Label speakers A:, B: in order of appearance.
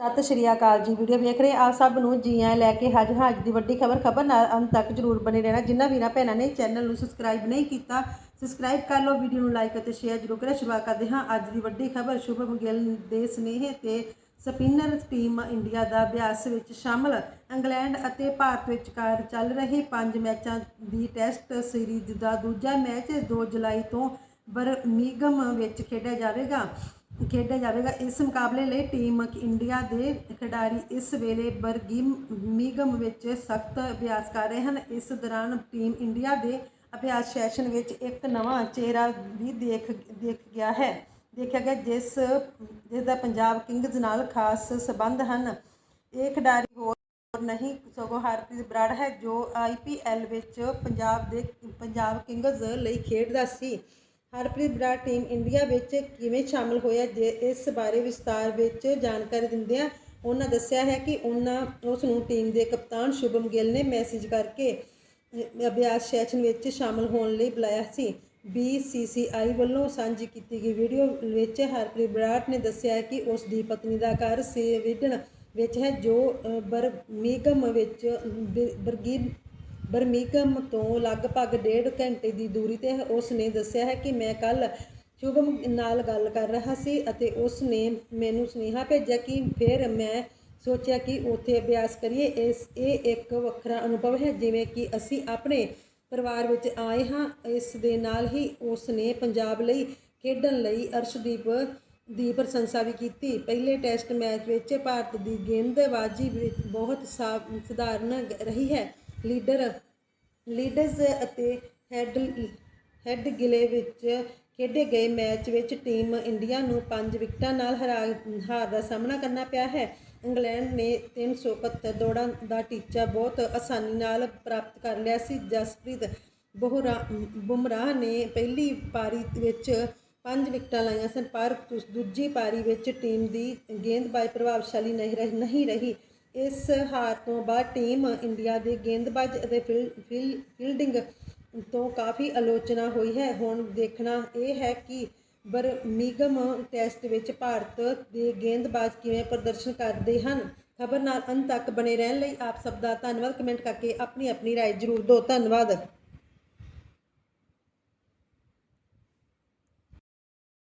A: ਸਤਿ ਸ਼੍ਰੀ ਅਕਾਲ ਜੀ। ਵੀਡੀਓ ਵੇਖ ਰਹੇ ਆਪ ਸਭ ਨੂੰ ਜੀ ਆਇਆਂ ਲੈ ਕੇ ਹਾਜ਼ਰ ਹਾਂ ਦੀ ਵੱਡੀ ਖਬਰ ਖਬਰ ਨਾਲ ਅੰਤ ਤੱਕ ਜਰੂਰ ਬਣੇ ਰਹਿਣਾ। ਜਿਨ੍ਹਾਂ ਵੀਰਾਂ ਭੈਣਾਂ ਨੇ ਚੈਨਲ ਨੂੰ ਸਬਸਕ੍ਰਾਈਬ ਨਹੀਂ ਕੀਤਾ ਸਬਸਕ੍ਰਾਈਬ ਕਰ ਲਓ, ਵੀਡੀਓ ਨੂੰ ਲਾਈਕ ਅਤੇ ਸ਼ੇਅਰ ਜਰੂਰ ਕਰਿਓ। ਸ਼ੁਰੂਆਤ ਕਰਦੇ ਹਾਂ ਅੱਜ ਦੀ ਵੱਡੀ ਖਬਰ। ਸ਼ੁਭਮ ਗਿੱਲ ਦੇ ਸਨੇਹ ਤੇ ਸਪਿਨਰ ਟੀਮ ਇੰਡੀਆ ਦਾ ਅਭਿਆਸ ਵਿੱਚ ਸ਼ਾਮਲ। ਇੰਗਲੈਂਡ ਅਤੇ ਭਾਰਤ ਵਿਚਕਾਰ ਚੱਲ ਰਹੇ ਪੰਜ ਮੈਚਾਂ ਦੀ ਟੈਸਟ ਸੀਰੀਜ਼ ਦਾ ਦੂਜਾ ਮੈਚ 2 ਜੁਲਾਈ ਤੋਂ ਬਰਮਿੰਘਮ ਵਿੱਚ ਖੇਡਿਆ ਜਾਵੇਗਾ। ਖੇਡਿਆ ਜਾਵੇਗਾ। ਇਸ ਮੁਕਾਬਲੇ ਲਈ ਟੀਮ ਇੰਡੀਆ ਦੇ ਖਿਡਾਰੀ ਇਸ ਵੇਲੇ ਬਰਗਿਮਿਗਮ ਵਿੱਚ ਸਖਤ ਅਭਿਆਸ ਕਰ ਰਹੇ ਹਨ। ਇਸ ਦੌਰਾਨ ਟੀਮ ਇੰਡੀਆ ਦੇ ਅਭਿਆਸ ਸੈਸ਼ਨ ਵਿੱਚ ਇੱਕ ਨਵਾਂ ਚਿਹਰਾ ਵੀ ਦੇਖ ਦੇਖ ਗਿਆ ਹੈ। ਦੇਖਿਆ ਗਿਆ ਜਿਸ ਜਿਸ ਦਾ ਪੰਜਾਬ ਕਿੰਗਜ਼ ਨਾਲ ਖਾਸ ਸਬੰਧ ਹਨ। ਇਹ ਖਿਡਾਰੀ ਹੋਰ ਹੋਰ ਨਹੀਂ, ਸਗੋਂ ਹਰਪ੍ਰੀਤ ਬਰਾੜ ਹੈ, ਜੋ ਆਈਪੀਐਲ ਵਿੱਚ ਪੰਜਾਬ ਦੇ, ਪੰਜਾਬ ਕਿੰਗਜ਼ ਲਈ ਖੇਡਦਾ ਸੀ। ਹਰਪ੍ਰੀਤ ਬਰਾੜ ਟੀਮ ਇੰਡੀਆ ਵਿੱਚ ਕਿਵੇਂ ਸ਼ਾਮਲ ਹੋਇਆ ਜੇ ਇਸ ਬਾਰੇ ਵਿਸਤਾਰ ਵਿੱਚ ਜਾਣਕਾਰੀ ਦਿੰਦਿਆਂ ਉਹਨਾਂ ਦੱਸਿਆ ਹੈ ਕਿ ਉਹਨਾਂ, ਉਸ ਨੂੰ ਟੀਮ ਦੇ ਕਪਤਾਨ ਸ਼ੁਭਮ ਗਿੱਲ ਨੇ ਮੈਸੇਜ ਕਰਕੇ ਅਭਿਆਸ ਸੈਸ਼ਨ ਵਿੱਚ ਸ਼ਾਮਲ ਹੋਣ ਲਈ ਬੁਲਾਇਆ ਸੀ। BCCI ਵੱਲੋਂ ਸਾਂਝੀ ਕੀਤੀ ਗਈ ਵੀਡੀਓ ਵਿੱਚ ਹਰਪ੍ਰੀਤ ਬਰਾੜ ਨੇ ਦੱਸਿਆ ਹੈ ਕਿ ਉਸ ਦੀ ਪਤਨੀ ਦਾ ਘਰ ਸਵੀਡਨ ਵਿੱਚ ਹੈ, ਜੋ ਬਰਮੀਗਮ ਵਿੱਚ ਬ- ਬਰਮਿੰਘਮ ਤੋਂ ਲਗਭਗ ਡੇਢ ਘੰਟੇ ਦੀ ਦੂਰੀ ਤੇ ਉਸ ਨੇ ਦੱਸਿਆ ਹੈ ਕਿ ਮੈਂ ਕੱਲ ਸ਼ੁਭਮ ਨਾਲ ਗੱਲ ਕਰ ਰਿਹਾ ਸੀ ਅਤੇ ਉਸ ਨੇ ਮੈਨੂੰ ਸੁਨੇਹਾ ਭੇਜਿਆ ਕਿ ਫਿਰ ਮੈਂ ਸੋਚਿਆ ਕਿ ਉੱਥੇ ਅਭਿਆਸ ਕਰੀਏ। ਇਸ, ਇਹ ਇੱਕ ਵੱਖਰਾ ਅਨੁਭਵ ਹੈ, ਜਿਵੇਂ ਕਿ ਅਸੀਂ ਆਪਣੇ ਪਰਿਵਾਰ ਵਿੱਚ ਆਏ ਹਾਂ। ਇਸ ਦੇ ਨਾਲ ਹੀ ਉਸ ਨੇ ਪੰਜਾਬ ਲਈ ਖੇਡਣ ਲਈ ਅਰਸ਼ਦੀਪ ਦੀ ਪ੍ਰਸ਼ੰਸਾ ਵੀ ਕੀਤੀ। ਪਹਿਲੇ ਟੈਸਟ ਮੈਚ ਵਿੱਚ ਭਾਰਤ ਦੀ ਗੇਂਦਬਾਜ਼ੀ ਵਿੱਚ ਬਹੁਤ ਸਾ- ਸਧਾਰਨ ਰਹੀ ਹੈ। ਲੀਡਰ, ਲੀਡਰਸ ਅਤੇ ਹੈਡ ਹੈਡ ਗਿਲੇ ਵਿੱਚ ਖੇਡੇ ਗਏ ਮੈਚ ਵਿੱਚ ਟੀਮ ਇੰਡੀਆ ਨੂੰ 5 ਵਿਕਟਾਂ ਨਾਲ ਹਰਾ, ਹਾਰ ਦਾ ਸਾਹਮਣਾ ਕਰਨਾ ਪਿਆ ਹੈ। ਇੰਗਲੈਂਡ ਨੇ 371 ਦੌੜਾਂ ਦਾ ਟੀਚਾ ਬਹੁਤ ਆਸਾਨੀ ਨਾਲ ਪ੍ਰਾਪਤ ਕਰ ਲਿਆ ਸੀ। ਜਸਪ੍ਰੀਤ ਬੁਹਰਾ, ਬੁਮਰਾਹ ਨੇ ਪਹਿਲੀ ਪਾਰੀ ਵਿੱਚ 5 ਵਿਕਟਾਂ ਲਾਈਆਂ ਸਨ, ਪਰ ਦੂਜੀ ਪਾਰੀ ਵਿੱਚ ਟੀਮ ਦੀ ਗੇਂਦਬਾਜ਼ੀ ਪ੍ਰਭਾਵਸ਼ਾਲੀ ਨਹੀਂ ਰਹੀ ਨਹੀਂ ਰਹੀ। ਇਸ ਹਾਰ ਤੋਂ ਬਾਅਦ ਟੀਮ ਇੰਡੀਆ ਦੇ ਗੇਂਦਬਾਜ਼ ਅਤੇ ਫੀਲ- ਫੀਲ- ਫੀਲਡਿੰਗ ਤੋਂ ਕਾਫੀ ਆਲੋਚਨਾ ਹੋਈ ਹੈ। ਹੁਣ ਦੇਖਣਾ ਇਹ ਹੈ ਕਿ ਬਰਮਿੰਘਮ ਟੈਸਟ ਵਿੱਚ ਭਾਰਤ ਦੇ ਗੇਂਦਬਾਜ਼ ਕਿਵੇਂ ਪ੍ਰਦਰਸ਼ਨ ਕਰਦੇ ਹਨ। ਖਬਰ ਨਾਲ ਅੰਤ ਤੱਕ ਬਣੇ ਰਹਿਣ ਲਈ ਆਪ ਸਭ ਦਾ ਧੰਨਵਾਦ। ਕਮੈਂਟ ਕਰਕੇ ਆਪਣੀ ਆਪਣੀ ਰਾਏ ਜ਼ਰੂਰ ਦਿਓ। ਧੰਨਵਾਦ।